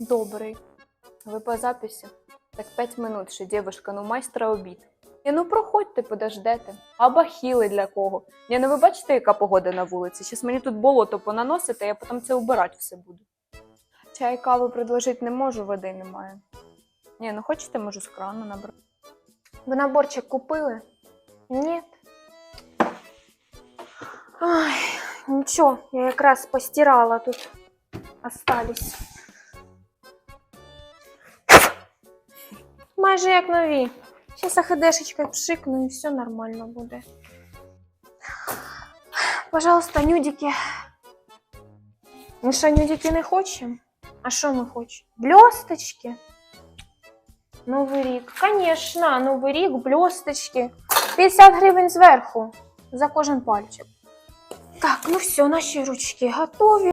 Добрий. Ви по записі? Так 5 минут ще дівушка, ну майстра обід. Ні, ну проходьте, подождете. А бахіли для кого? Ні, ну ви бачите, яка погода на вулиці? Щас мені тут болото понаносите, я потім це убирати все буду. Чай каву предложити не можу, води немає. Ні, ну хочете, можу з крану набрати. Ви наборчик купили? Ні. Ай, нічого, я якраз постирала тут. Остались. Майже як нові. Зараз АХДшечкою пшикну і все нормально буде. Пожалуйста, нюдики. Ми що, нюдики не хочемо? А що ми хочемо? Блісточки? Новий рік. Конечно, новий рік, блісточки. 50 гривень зверху за кожен пальчик. Так, ну все, наші ручки готові.